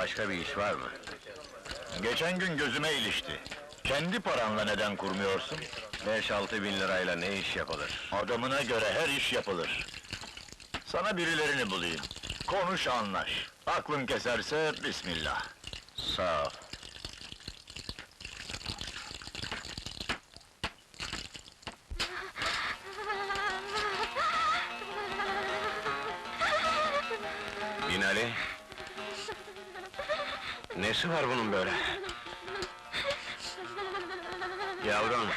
Başka bir iş var mı? Geçen gün gözüme ilişti. Kendi paranla neden kurmuyorsun? Beş altı bin lirayla ne iş yapılır? Adamına göre her iş yapılır. Sana birilerini bulayım. Konuş anlaş. Aklın keserse bismillah. Sağ ol. Binali. Nesi var bunun böyle? Yavrum.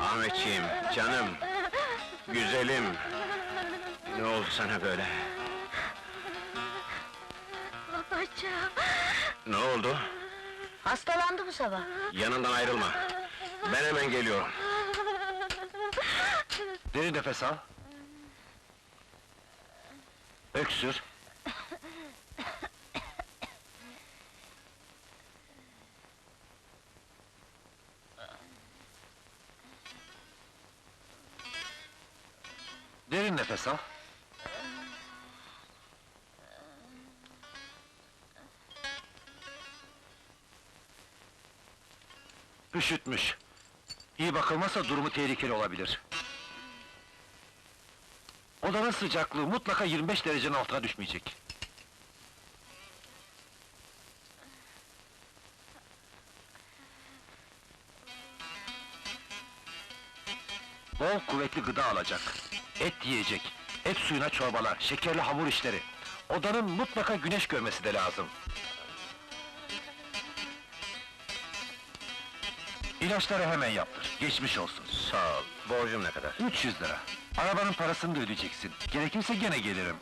Ahmetciğim, canım. Güzelim. Ne oldu sana böyle? Babacığım. Ne oldu? Hastalandı bu sabah. Yanından ayrılma. Ben hemen geliyorum. Derin nefes al. Öksür. Nefes al. Üşütmüş. İyi bakılmazsa durumu tehlikeli olabilir. Odanın sıcaklığı mutlaka 25 derecenin altına düşmeyecek. Bol kuvvetli gıda alacak. Et yiyecek. Et suyuna çorbalar, şekerli hamur işleri. Odanın mutlaka güneş görmesi de lazım. İlaçları hemen yaptır. Geçmiş olsun. Sağ ol. Borcum ne kadar? 300 lira. Arabanın parasını da ödeyeceksin. Gerekirse gene gelirim.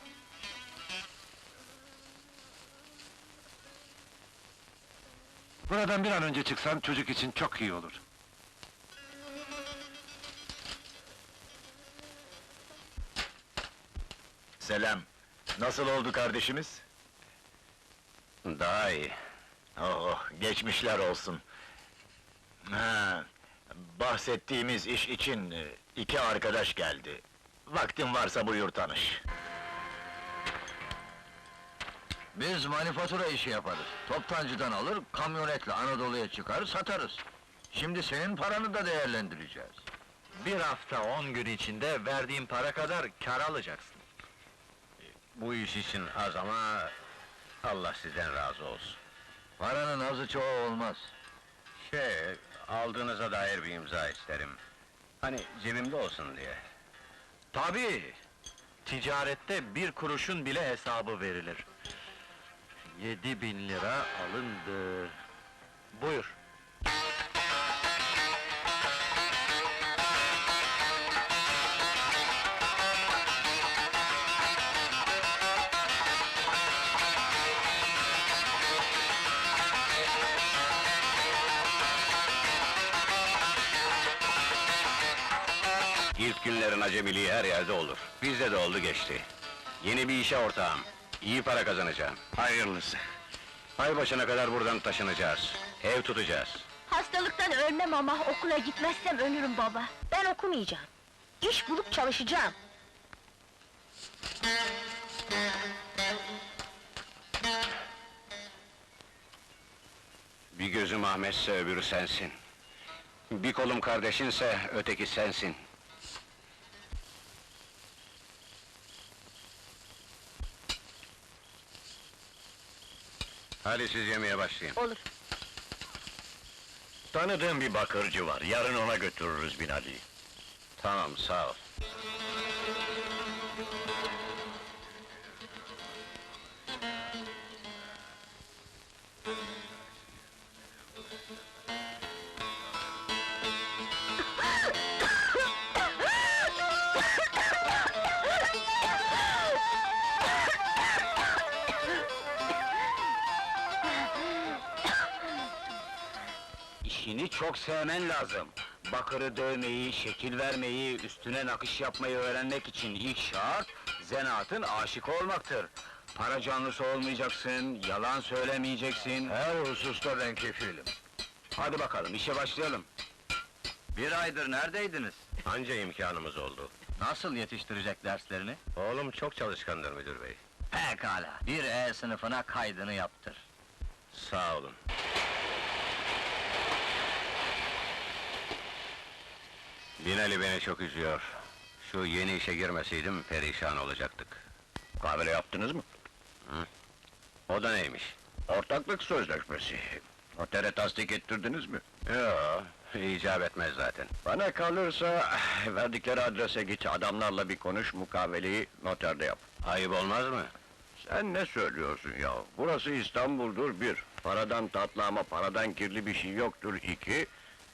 Buradan bir an önce çıksan çocuk için çok iyi olur. Selam. Nasıl oldu kardeşimiz? Daha iyi. Oh, geçmişler olsun. Ha, bahsettiğimiz iş için e, iki arkadaş geldi. Vaktin varsa buyur tanış. Biz manifatura işi yaparız. Toptancıdan alır, kamyonetle Anadolu'ya çıkar, satarız. Şimdi senin paranı da değerlendireceğiz. Bir hafta on gün içinde verdiğim para kadar kar alacaksın. Bu iş için az ama... Allah sizden razı olsun. Paranın azı çoğu olmaz. Şey, aldığınıza dair bir imza isterim. Hani cebimde olsun diye. Tabii. Ticarette bir kuruşun bile hesabı verilir. Yedi bin lira alındı. Buyur. İlk günlerin acemiliği her yerde olur. Bizde de oldu geçti. Yeni bir işe ortağım. İyi para kazanacağım. Hayırlısı. Ay başına kadar buradan taşınacağız. Ev tutacağız. Hastalıktan ölmem ama okula gitmezsem ölürüm baba. Ben okumayacağım. İş bulup çalışacağım. Bir gözüm Ahmetse öbürü sensin. Bir kolum kardeşinse öteki sensin. Hadi siz yemeğe başlayın. Olur. Tanıdığım bir bakırcı var. Yarın ona götürürüz Binali'yi. Tamam, sağ ol. Çok sevmen lazım. Bakırı dövmeyi, şekil vermeyi, üstüne nakış yapmayı öğrenmek için ilk şart, zanaatın aşık olmaktır. Para canlısı olmayacaksın, yalan söylemeyeceksin. Her hususta ben kefilim. Hadi bakalım, işe başlayalım. Bir aydır neredeydiniz? Anca imkanımız oldu. Nasıl yetiştirecek derslerini? Oğlum çok çalışkandır müdür bey. Pekala, bir E sınıfına kaydını yaptır. Sağ olun. Binali beni çok üzüyor. Şu yeni işe girmeseydim perişan olacaktık. Kahvele yaptınız mı? O da neymiş? Ortaklık sözleşmesi. Notere tasdik ettirdiniz mi? Yo, icap etmez zaten. Bana kalırsa verdikleri adrese git, adamlarla bir konuş, mukaveleyi noterde yap. Ayıp olmaz mı? Sen ne söylüyorsun ya? Burası İstanbul'dur bir. Paradan tatlı ama paradan kirli bir şey yoktur iki.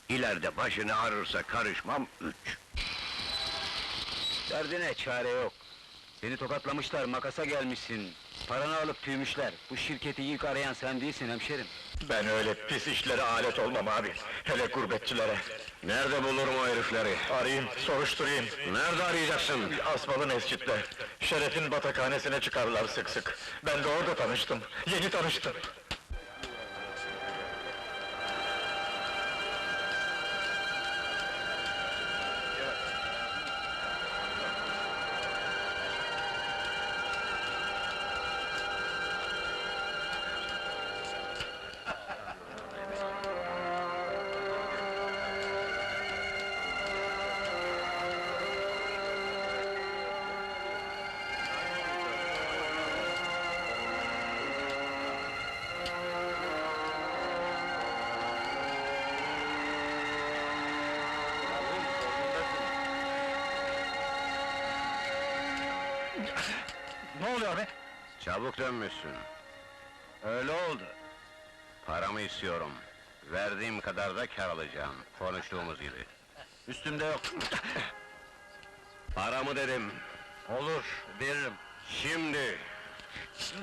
İleride başını ağrırsa karışmam üç. Derdine çare yok. Seni tokatlamışlar, makasa gelmişsin. Paranı alıp tüymüşler. Bu şirketi ilk arayan sen değilsin hemşerim. Ben öyle pis işlere alet olmam abi. Hele gurbetçilere. Nerede bulurum o herifleri? Arayayım, soruşturayım. Nerede arayacaksın? Asmalı mescitte. Şeref'in batakhanesine çıkarlar sık sık. Ben de orada tanıştım. Yeni tanıştım. Ne oluyor be? Çabuk dönmüşsün. Öyle oldu. Paramı istiyorum. Verdiğim kadar da kar alacağım. Konuştuğumuz gibi. Üstümde yok. Paramı dedim. Olur, veririm. Şimdi.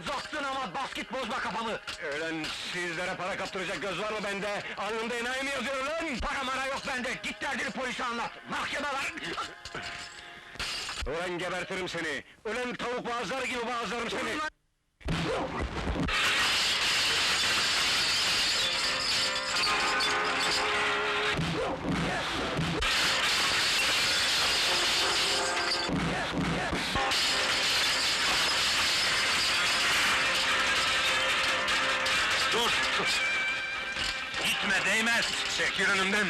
Zaktın ama basket bozma kafamı! Ölen sizlere para kaptıracak göz var mı bende? Alnımda enayi mi yazıyor lan? Para mara yok bende, git derdini polise anlat! Mahkeme var! Ulan gebertirim seni! Ölen tavuk boğazları gibi boğazlarım seni! Dur! Gitme, değmez! Çekil önümden!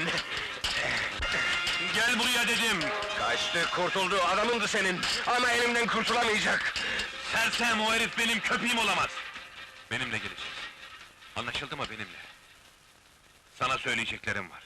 Gel buraya dedim! Kaçtı, kurtuldu, adamındı senin! Ama elimden kurtulamayacak! Sersem, o herif benim köpeğim olamaz! Benimle gelecek. Anlaşıldı mı benimle? Sana söyleyeceklerim var.